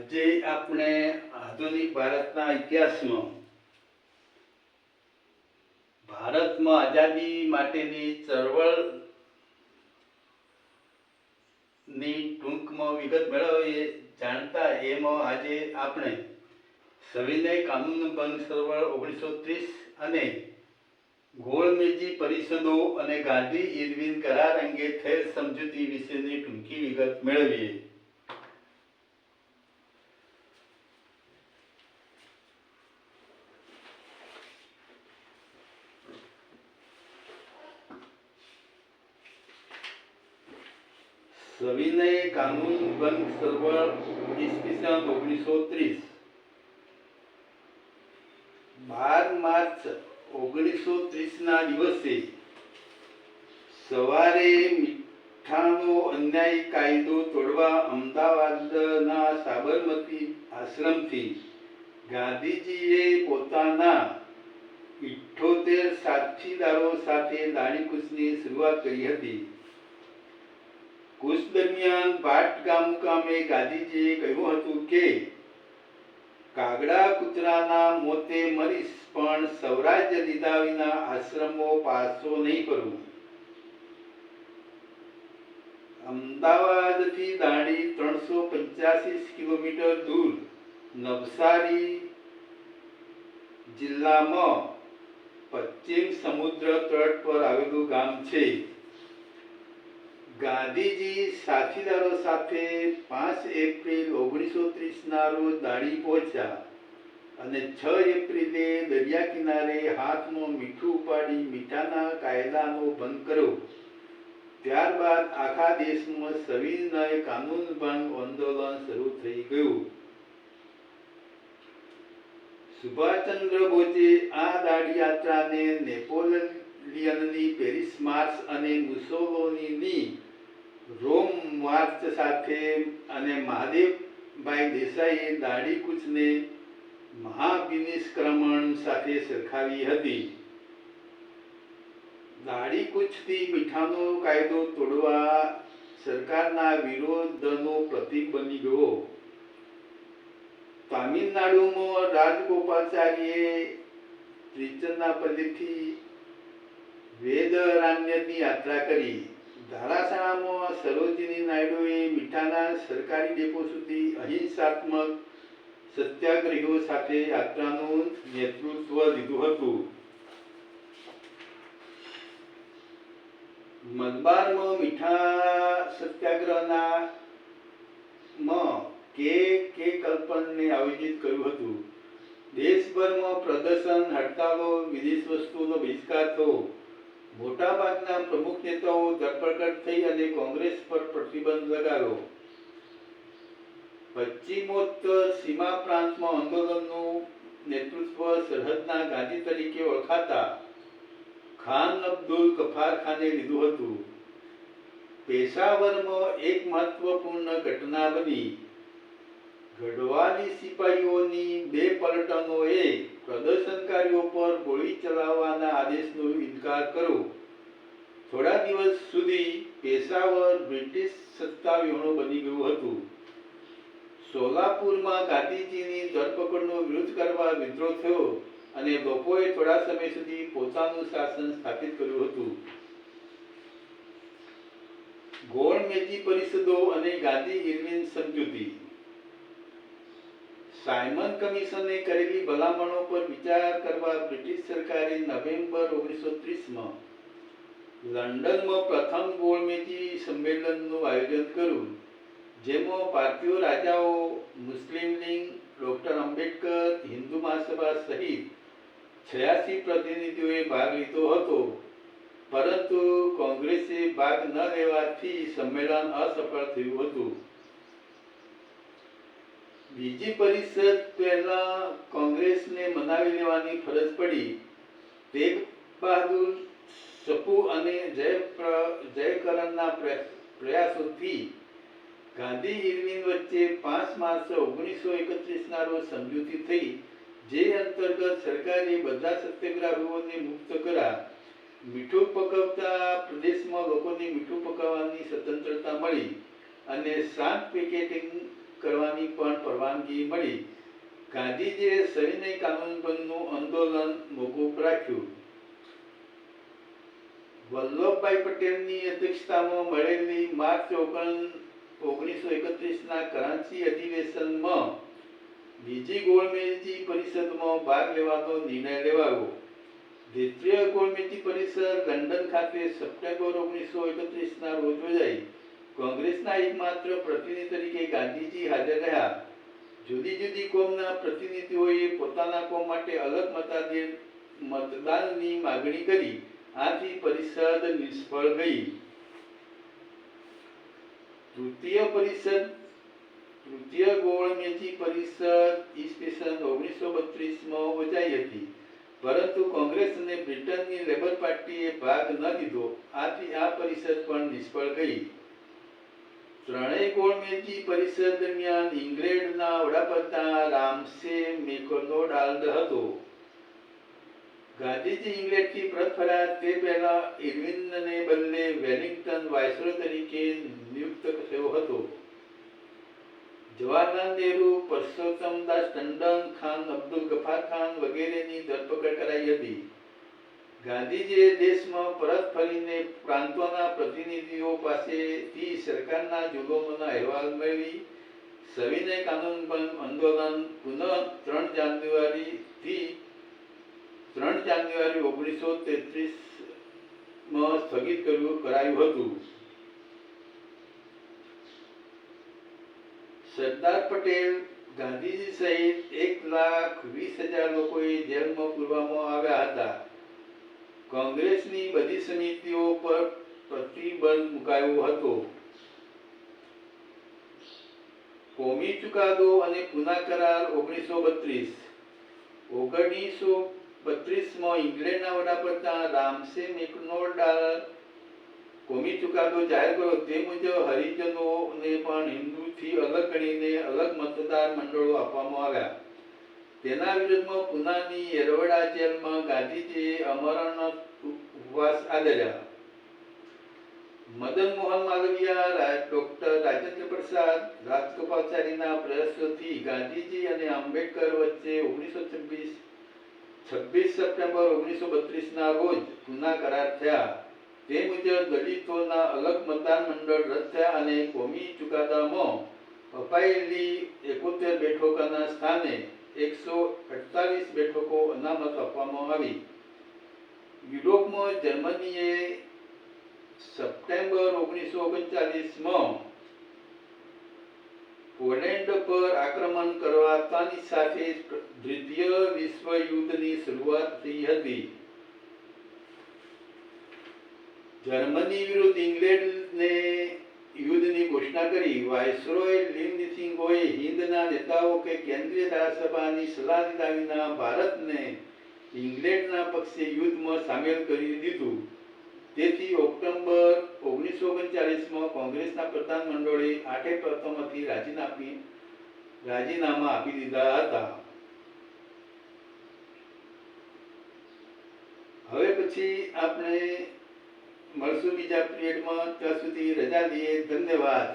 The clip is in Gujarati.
આજે આપણે આધુનિક ભારતના ઇતિહાસમાં ભારતમાં આઝાદી માટેની ચળવળની ટૂંકમાં વિગત મેળવીએ જાણતા એમાં આજે આપણે સવિનય કાનૂન ભંગ ચળવળ ઓગણીસો ત્રીસ અને ગોળમેજી પરિષદો અને ગાંધી ઇરવિન કરાર અંગે થયેલ સમજૂતી વિશેની ટૂંકી વિગત મેળવીએ સવિનય કાનૂન વન ચળવળ ઈસવીસન ઓગણીસો ત્રીસ. બાર માર્ચ ઓગણીસો ત્રીસના દિવસે સવારે મીઠાનો અન્યાય કાયદો તોડવા અમદાવાદના સાબરમતી આશ્રમથી ગાંધીજીએ પોતાના ઇઠ્ઠોતેર સાથીદારો સાથે દાણીકૂચની શરૂઆત કરી હતી. કૂચ દરમિયાન ભાટ ગામ મુકામે ગાંધીજીએ કહ્યું હતું કે, કાગડા કૂતરાના મોતે મરીશ, પણ સૌરાજ્ય લીધા વિના આશ્રમો પાસો નહીં કરું અમદાવાદથી દાંડી ત્રણસો પંચ્યાસી કિલોમીટર દૂર નવસારી જિલ્લામાં પશ્ચિમ સમુદ્ર તટ પર આવેલું ગામ છે. ગાંધીજી સાથીદારો સાથે પાંચ એપ્રિલ ઓગણીસો ત્રીસના રોજ દાડી પહોંચ્યા અને છ એપ્રિલે દરિયા કિનારે હાથમાં મીઠું ઉપાડી મીઠાના કાયદાનો ભંગ કર્યો. ત્યારબાદ આખા દેશમાં સવિનય કાનૂન ભંગ આંદોલન શરૂ થઈ ગયું. સુભાષચંદ્ર બોઝે આ દાંડી યાત્રાને નેપોલિયનની પેરિસ માર્ચ અને મુસોલોનીની રોમ માર્ચ સાથે અને મહાદેવભાઈ દેસાઈએ દાઢી કૂચને મહાવિનિષ્ક્રમણ સાથે સરખાવી હતી. દાઢી કૂચથી મીઠાનો કાયદો તોડવા સરકારના વિરોધનો પ્રતીક બની ગયો. તામિલનાડુમાં રાજગોપાચાર્યે પદેથી વેદરાન્યની યાત્રા કરી. ધારાસણામાં સરોજિની નાયડુએ મીઠાના સરકારી ડેપો સુધી અહિંસાત્મક સત્યાગ્રહીઓ સાથે યાત્રાનું નેતૃત્વ લીધું હતું. મલબારમાં મીઠા સત્યાગ્રહના માં કે કે કલ્પનને આયોજિત કર્યું હતું. દેશભરમાં પ્રદર્શન, હડતાલો, વિદેશ વસ્તુનો બહિષ્કાર થયો. મોટાભાગના પ્રમુખ નેતાઓ ધરપકડ થઈ અને કોંગ્રેસ પર પ્રતિબંધ લગાવ્યો. પશ્ચિમોત્તર સીમા પ્રાંતમાં આંદોલનનું નેતૃત્વ સરહદના ગાંધી તરીકે ઓળખાતા ખાન અબ્દુલ કફાર ખાને લીધું હતું. પેશાવરમાં એક મહત્વપૂર્ણ ઘટના બની. ગઢવાલી સિપાહીઓની બે પલટનોએ પ્રદર્શનકારીઓ પર ગોળી ચલાવવાના આદેશનો ઇનકાર કર્યો થોડા દિવસ સુધી પેશાવર બ્રિટિશ સત્તા બની ગયું હતું. સોલાપુરમાં ગાંધીજીની ધરપકડનો વિરોધ કરવા વિદ્રોહ થયો અને લોકોએ થોડા સમય સુધી પોતાનું શાસન સ્થાપિત કર્યું હતું. ગોળમેજી પરિષદો અને ગાંધી ઇરવિન સમજૂતી સાયમન કમિશને કરેલી ભલામણો પર વિચાર કરવા બ્રિટિશ સરકારે નવેમ્બર ઓગણીસો ત્રીસમાં લંડનમાં પ્રથમ ગોળમેજી સંમેલનનું આયોજન કર્યું, જેમાં પાર્થિવ રાજાઓ, મુસ્લિમ લીગ, ડૉક્ટર આંબેડકર, હિન્દુ મહાસભા સહિત છ્યાસી પ્રતિનિધિઓએ ભાગ લીધો હતો. પરંતુ કોંગ્રેસે ભાગ ન લેવાથી સંમેલન અસફળ થયું હતું. બીજી પરિષદ પહેલા કોંગ્રેસને મનાવી લેવાની ફરજ પડી. તેગ બહાદુર સપુ અને જય જયકરણના પ્ર- પ્રયાસોથી ગાંધી ઇરવિન વચ્ચે પાંચ માર્ચ ઓગણીસો એકત્રીસના રોજ સમજૂતી થઈ, જે અંતર્ગત સરકારે બધા સત્યાગ્રહીઓને મુક્ત કર્યા મીઠું પકવતા પ્રદેશમાં લોકોને મીઠું પકાવવાની સ્વતંત્રતા મળી અને શાંત પિકેટિંગ કરવાની પણ પરવાનગી મળી. ગાંધીજીએ સવિનય કાનૂન પરનું આંદોલન મોકૂફ રાખ્યું. વલ્લભભાઈ પટેલની અધ્યક્ષતામાં મળેલી માર્ચ ઓગણીસો કરાંચી અધિવેશનમાં બીજી ગોળમેજી પરિષદમાં ભાગ લેવાનો નિર્ણય લેવાયો. દ્વિતીય ગોળમેજી પરિષદ લંડન ખાતે સપ્ટેમ્બર ઓગણીસો એકત્રીસના રોજ યોજાઈ. કોંગ્રેસના એકમાત્ર પ્રતિનિધિ તરીકે ગાંધીજી હાજર રહ્યા. જુદી જુદી કોમના પ્રતિનિધિઓએ પોતાના કોમ માટે અલગ મતાધિર મતદાનની માગણી કરી. આથી પરિષદ નિષ્ફળ ગઈ. તૃતીય પરિષદ, તૃતીય ગોળમેજી પરિષદ ઈસવીસન ઓગણીસો બત્રીસમાં યોજાઈ હતી. પરંતુ કોંગ્રેસ અને બ્રિટનની લેબર પાર્ટીએ ભાગ ન લીધો. આથી આ પરિષદ પણ નિષ્ફળ ગઈ. ત્રણેય ગોળમેજી પરિષદ દરમિયાન ઇંગ્લેન્ડના વડાપ્રધાન રામસે મેકડોનાલ્ડ હતો. ગાંધીજી ઇંગ્લેન્ડથી પરત ફર્યા તે પહેલા ઇરવિનને બદલે વેલિંગ્ટન વાઇસરો તરીકે નિયુક્ત થયો હતો. જવાહરલાલ નહેરુ, પરસોત્તમદાસ ટંડન ખાન, અબ્દુલ ગફાર ખાન વગેરેની ધરપકડ કરાઈ હતી. ગાંધીજીએ દેશમાં પરત ફરીને પ્રાંતોના પ્રતિનિધિઓ પાસેથી સરકારના જુલુમોના અહેવાલ મેળવી, સવિનય કાનૂન આંદોલન પુનઃ ત્રણ જાન્યુઆરીથી ત્રણ જાન્યુઆરી ઓગણીસો તેત્રીસમાં સ્થગિત કર્યું, કરાયું હતું. સરદાર પટેલ ગાંધીજી સહિત એક લાખ વીસ હજાર લોકોએ જેલમાં પૂરવામાં આવ્યા હતા. કોંગ્રેસની બધી સમિતિઓ પર પ્રતિબંધ મુકાયો હતો. કોમી ચુકાદો અને પુના કરાર ઓગણીસો બત્રીસ. ઓગણીસો બત્રીસમાં ઇંગ્લેન્ડના વડાપ્રધાન રામસે મેકનોલ્ડા કોમી ચુકાદો જાહેર કર્યો. તે મુજબ હરિજનોને પણ હિન્દુથી અલગ ગણીને અલગ મતદાર મંડળો આપવામાં આવ્યા. તેના વિરુદ્ધમાં પુનાની એરવડા જેલમાં ગાંધીજીએ અમરણ ઉપવાસ આદર્યા. મદન મોહન માલવિયા ડોક્ટર રાજેન્દ્ર પ્રસાદ, રાજગોપાલચારીના પ્રયાસોથી ગાંધીજી અને આંબેડકર વચ્ચે ઓગણીસો છવ્વીસ છવ્વીસ સપ્ટેમ્બર ઓગણીસો બત્રીસના રોજ પુના કરાર થયા. તે મુજબ દલિતોના અલગ મતદાન મંડળ રદ થયા અને કોમી ચુકાદામાં અપાયેલી એકોતેર બેઠકોના સ્થાને એકસો અડતાલીસ બેઠકો અનામત આપવામાં આવી. યુરોપમાં જર્મનીએ સપ્ટેમ્બર ઓગણીસો ઓગણચાલીસમાં પોલેન્ડ પર આક્રમણ કરવાની સાથે દ્વિતીય વિશ્વ યુદ્ધની શરૂઆત થઈ હતી. જર્મની વિરુદ્ધ ઇંગ્લેન્ડને યુદ્ધની ઘોષણા કરી વાયસરોય લિનસિંગોએ હિન્દના નેતાઓ કે કેન્દ્રીય ધારાસભાની સલાહ લીધા વિના ભારતને ઇંગ્લેન્ડના પક્ષે યુદ્ધમાં સામેલ કરી દીધું. તેથી ઓક્ટોબર ઓગણીસો ઓગણચાલીસમાં કોંગ્રેસના પ્રધાનમંડળે આઠે પ્રથમથી રાજીનામી રાજીનામા આપી દીધા હતા. હવે પછી આપણે મળશું બીજા પિરિયડમાં ત્યાં સુધી રજા લઈએ ધન્યવાદ.